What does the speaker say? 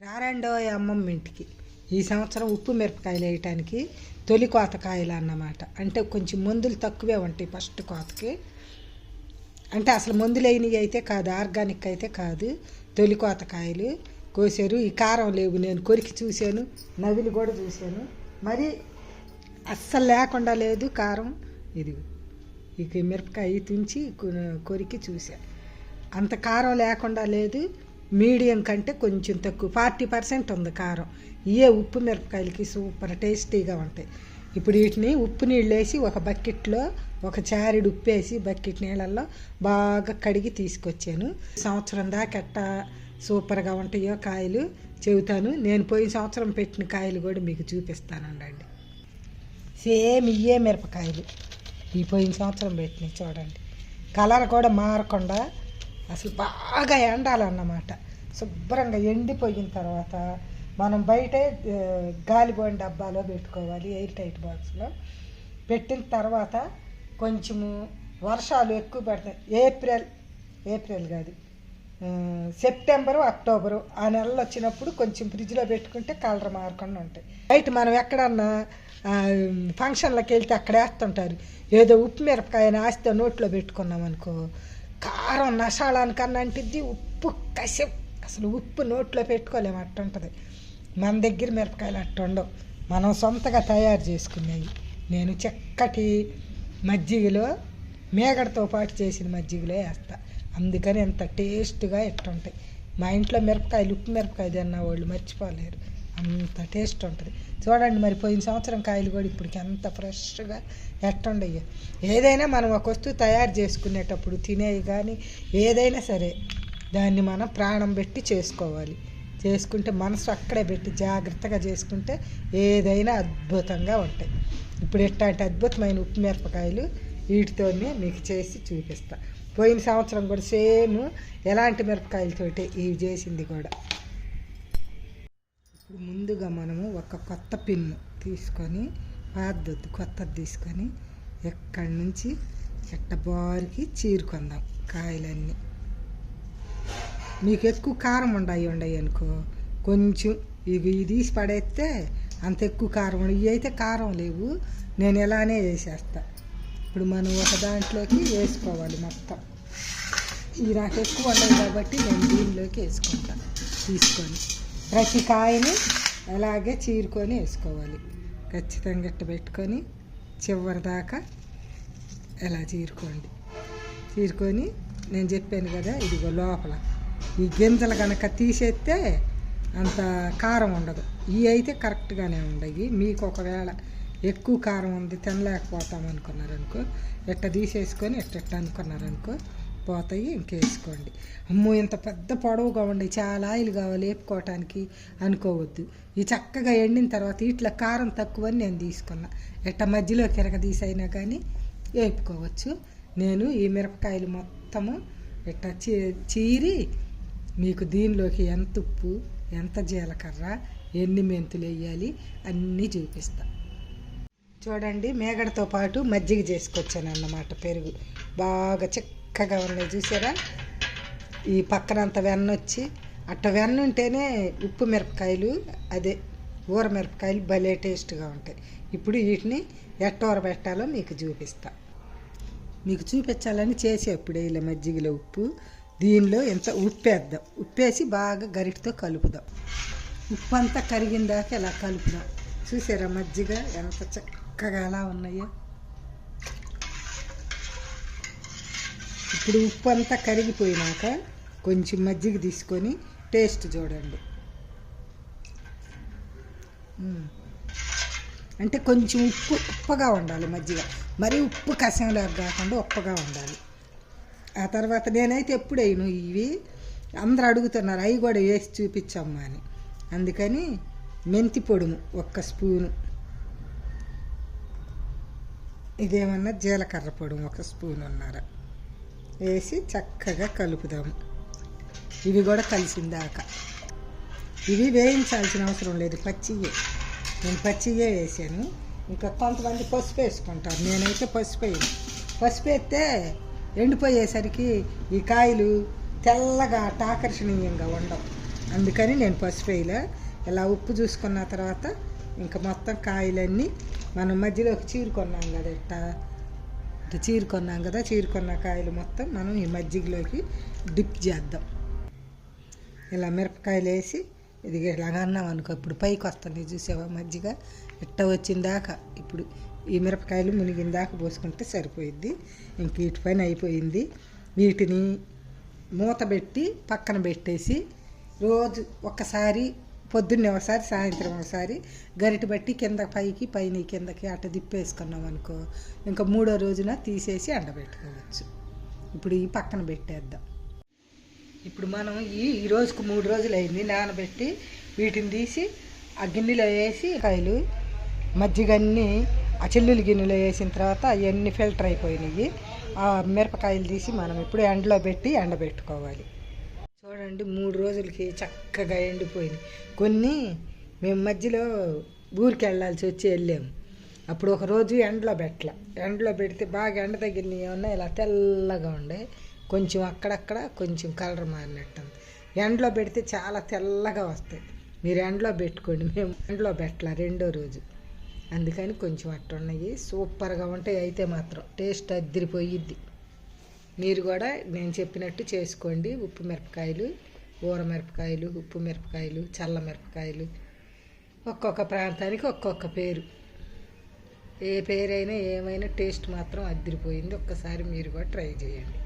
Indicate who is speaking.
Speaker 1: రారండో అమ్మమ్మ ఇంటికి. ఈ సంవత్సరం ఉప్పు మిరపకాయలు వేయటానికి తొలి కోత కాయలు అన్నమాట. అంటే కొంచెం మందులు తక్కువే ఉంటాయి ఫస్ట్ కోతకి. అంటే అసలు మందులు అయినవి అయితే కాదు ఆర్గానిక్ అయితే కాదు తొలి కోత కాయలు కోసారు. ఈ కారం లేవు నేను కొరికి చూశాను నవిలి కూడా చూశాను. మరి అస్సలు లేకుండా లేదు కారం. ఇది ఇక మిరపకాయ తుంచి కొరికి చూశాను అంత కారం లేకుండా లేదు. మీడియం కంటే కొంచెం తక్కువ. ఫార్టీ పర్సెంట్ ఉంది కారం. ఇవే ఉప్పు మిరపకాయలకి సూపర్ టేస్టీగా ఉంటాయి. ఇప్పుడు వీటిని ఉప్పు నీళ్ళు వేసి ఒక బకెట్లో ఒక చారిడు ఉప్పు వేసి బకెట్ నీళ్ళల్లో బాగా కడిగి తీసుకొచ్చాను. సంవత్సరం దాకా ఎట్టా సూపర్గా ఉంటాయో కాయలు చెబుతాను. నేను పోయిన సంవత్సరం పెట్టిన కాయలు కూడా మీకు చూపిస్తానండి సేమ్ ఇయే మిరపకాయలు. ఈ పోయిన సంవత్సరం పెట్టినవి చూడండి. కలర్ కూడా మారకుండా అసలు బాగా ఎండాలన్నమాట. శుభ్రంగా ఎండిపోయిన తర్వాత మనం బయటే ఆ, గాలిపోయిన డబ్బాలో పెట్టుకోవాలి ఎయిర్ టైట్ బాక్స్లో. పెట్టిన తర్వాత కొంచెము వర్షాలు ఎక్కువ పడతాయి. ఏప్రిల్ ఏప్రిల్ కాదు సెప్టెంబరు అక్టోబరు ఆ నెలలు వచ్చినప్పుడు కొంచెం ఫ్రిడ్జ్లో పెట్టుకుంటే కలర్ మారకుండా ఉంటాయి. బయట మనం ఎక్కడన్నా ఫంక్షన్లకు వెళ్తే అక్కడ వేస్తుంటారు. ఏదో ఉప్పు మిరపకాయ ఆస్తే నోట్లో పెట్టుకున్నాం అనుకో కారం నషాళానికన్నా అంటిద్ది ఉప్పు కసి అసలు ఉప్పు నోట్లో పెట్టుకోలేము అట్ట ఉంటుంది మన దగ్గర మిరపకాయలు అట్ట ఉండవు మనం సొంతగా తయారు చేసుకునేవి. నేను చక్కటి మజ్జిగలో మేగడతో పాటు చేసిన మజ్జిగలో వేస్తా. అందుకని ఎంత టేస్ట్గా ఎట్టుంటాయి మా ఇంట్లో మిరపకాయలు ఉప్పు మిరపకాయ తిన్నా వాళ్ళు మర్చిపోలేరు. అంత టేస్ట్ ఉంటుంది చూడండి మరి పోయిన సంవత్సరం కాయలు కూడా ఇప్పటికి ఎంత ఫ్రెష్గా ఎట్టుండయ్యో. ఏదైనా మనం ఒక వస్తువు తయారు చేసుకునేటప్పుడు తినేవి కానీ ఏదైనా సరే దాన్ని మనం ప్రాణం పెట్టి చేసుకోవాలి. చేసుకుంటే మనసు అక్కడే పెట్టి జాగ్రత్తగా చేసుకుంటే ఏదైనా అద్భుతంగా ఉంటాయి. ఇప్పుడు ఎట్లాంటి అద్భుతమైన ఉప్పు మిరపకాయలు వీటితోనే మీకు చేసి చూపిస్తా. పోయిన సంవత్సరం కూడా సేమ్ ఎలాంటి మిరపకాయలతోటి ఇవి చేసింది కూడా. ఇప్పుడు ముందుగా మనము ఒక కొత్త పిన్ను తీసుకొని పాతదొద్దు కొత్తది తీసుకొని ఎక్కడి నుంచి ఎట్ట బారికి చీరుకుందాం కాయలన్నీ. మీకు ఎక్కువ కారం ఉండయి ఉండయి అనుకో. కొంచెం ఇవి తీసి పడేస్తే అంత ఎక్కువ కారం ఇవి అయితే కారం లేవు. నేను ఇలానే వేసేస్తా. ఇప్పుడు మనం ఒక దాంట్లోకి వేసుకోవాలి మొత్తం. ఇవి నాకు ఎక్కువ ఉండదు కాబట్టి నేను దీనిలోకి వేసుకుంటా. తీసుకొని ప్రతి కాయని అలాగే చీరుకొని వేసుకోవాలి. ఖచ్చితంగా ఇట్ట పెట్టుకొని చివరి దాకా ఎలా చీరుకోండి. చీరుకొని నేను చెప్పాను కదా ఇదిగో లోపల. ఈ గింజలు కనుక తీసేస్తే అంత కారం ఉండదు. ఇవి అయితే కరెక్ట్గానే ఉండయి మీకు ఒకవేళ ఎక్కువ కారం ఉంది తినలేకపోతాం అనుకున్నారనుకో ఎట్ట తీసేసుకొని ఎట్ట ఎట్ట అనుకున్నారనుకో పోతాయి ఇంకేసుకోండి. అమ్మో ఇంత పెద్ద పొడవుగా ఉండి చాలా ఆయిల్ కావాలి వేపుకోవటానికి అనుకోవద్దు. ఈ చక్కగా ఎండిన తర్వాత ఇట్లా కారం తక్కువని నేను తీసుకున్నా. ఎట్ట మధ్యలో కిరక తీసైనా కానీ వేపుకోవచ్చు నేను ఈ మిరపకాయలు మొత్తము ఇట్ట చీ చీరి మీకు దీనిలోకి ఎంత ఉప్పు ఎంత జీలకర్ర ఎన్ని మెంతులు వేయాలి అన్నీ చూపిస్తా. చూడండి మేగడతో పాటు మజ్జిగ చేసుకొచ్చాను అన్నమాట పెరుగు. బాగా చిక్కగా ఉన్నాయి చూసారా? ఈ పక్కనంత వెన్న వచ్చి అట్ట వెన్న ఉంటేనే ఉప్పు మిరపకాయలు అదే ఊర మిరపకాయలు భలే టేస్ట్గా ఉంటాయి. ఇప్పుడు వీటిని ఎట్టూర పెట్టాలో మీకు చూపిస్తా. మీకు చూపించాలని చేసేప్పుడు ఇలా మజ్జిగలో ఉప్పు దీనిలో ఎంత ఉప్పు వేద్దాం ఉప్పేసి బాగా గరిటతో కలుపుదాం. ఉప్పు అంతా కరిగిన దాకా ఇలా కలుపుదాం. చూసారా మజ్జిగ ఎంత చక్కగా ఎలా ఉన్నాయో. ఇప్పుడు ఉప్పు అంతా కరిగిపోయినాక కొంచెం మజ్జిగ తీసుకొని టేస్ట్ చూడండి. అంటే కొంచెం ఉప్పు ఉప్పగా ఉండాలి మజ్జిగ. మరీ ఉప్పు కషంలాగా కాకుండా ఉప్పగా ఉండాలి. ఆ తర్వాత నేనైతే ఎప్పుడు వేయను ఇవి అందరూ అడుగుతున్నారు అవి కూడా వేసి చూపించమ్మా అని. అందుకని మెంతి పొడుము ఒక్క స్పూను. ఇదేమన్నా జీలకర్ర పొడుము ఒక స్పూన్ ఉన్నారా వేసి చక్కగా కలుపుదాము. ఇవి కూడా కలిసిందాక. ఇవి వేయించాల్సిన అవసరం లేదు పచ్చియే. నేను పచ్చియే వేసాను. ఇంకా కొంతమంది పసుపు వేసుకుంటారు. నేనైతే పసుపు వేయను. పసుపు వేస్తే ఎండిపోయేసరికి ఈ కాయలు తెల్లగా ఆకర్షణీయంగా ఉండవు. అందుకని నేను పసుపు వేయలే. ఇలా ఉప్పు చూసుకున్న తర్వాత ఇంకా మొత్తం కాయలన్నీ మనం మధ్యలోకి చీరుకున్నాం కదా ఇట్టా ఇట్లా చీరుకున్నాం కదా చీరుకున్న కాయలు మొత్తం మనం ఈ మజ్జిగలోకి డిప్ చేద్దాం. ఇలా మిరపకాయలు వేసి ఇది ఇలాగ అన్నాం అనుకో ఇప్పుడు పైకి వస్తుంది చూసావా మజ్జిగ? ఇట్ట వచ్చిందాక? ఇప్పుడు ఈ మిరపకాయలు మునిగిందాక పోసుకుంటే సరిపోయిద్ది. ఇంక వీటి పైన అయిపోయింది. వీటిని మూత పెట్టి పక్కన పెట్టేసి రోజు ఒక్కసారి పొద్దున్నే ఒకసారి సాయంత్రం ఒకసారి గరిటె బట్టి కింద పైకి పైన కిందకి అట్ట తిప్పేసుకున్నాం అనుకో ఇంకా మూడో రోజున తీసేసి ఎండబెట్టుకోవచ్చు. ఇప్పుడు ఈ పక్కన పెట్టేద్దాం. ఇప్పుడు మనం ఈ ఈ రోజుకు మూడు రోజులు అయింది నానబెట్టి వీటిని తీసి ఆ గిన్నెలో వేసి కాయలు మజ్జిగన్నీ ఆ చెల్లులు గిన్నెలో వేసిన తర్వాత అవన్నీ ఫిల్టర్ అయిపోయినాయి. ఆ మిరపకాయలు తీసి మనం ఇప్పుడు ఎండలో పెట్టి ఎండబెట్టుకోవాలి. చూడండి మూడు రోజులకి చక్కగా ఎండిపోయినాయి. కొన్ని మేము మధ్యలో ఊరికి వెళ్ళాల్సి వచ్చి వెళ్ళాము అప్పుడు ఒక రోజు ఎండలో పెట్టలే. ఎండలో పెడితే బాగా ఎండ తగిలినవి ఏమన్నా ఇలా తెల్లగా ఉండే కొంచెం అక్కడక్కడ కొంచెం కలర్ మారినట్టు ఎండలో పెడితే చాలా తెల్లగా వస్తాయి. మీరు ఎండలో పెట్టుకోండి. మేము ఎండలో పెట్టలే రెండో రోజు. అందుకని కొంచెం అట్టున్నాయి. సూపర్గా ఉంటాయి అయితే మాత్రం. టేస్ట్ అద్దరిపోయిద్ది మీరు కూడా నేను చెప్పినట్టు చేసుకోండి. ఉప్పు మిరపకాయలు ఊర మిరపకాయలు ఉప్పు మిరపకాయలు చల్ల మిరపకాయలు. ఒక్కొక్క ప్రాంతానికి ఒక్కొక్క పేరు. ఏ పేరైనా ఏమైనా టేస్ట్ మాత్రం అద్దరిపోయింది ఒక్కసారి మీరు కూడా ట్రై చేయండి.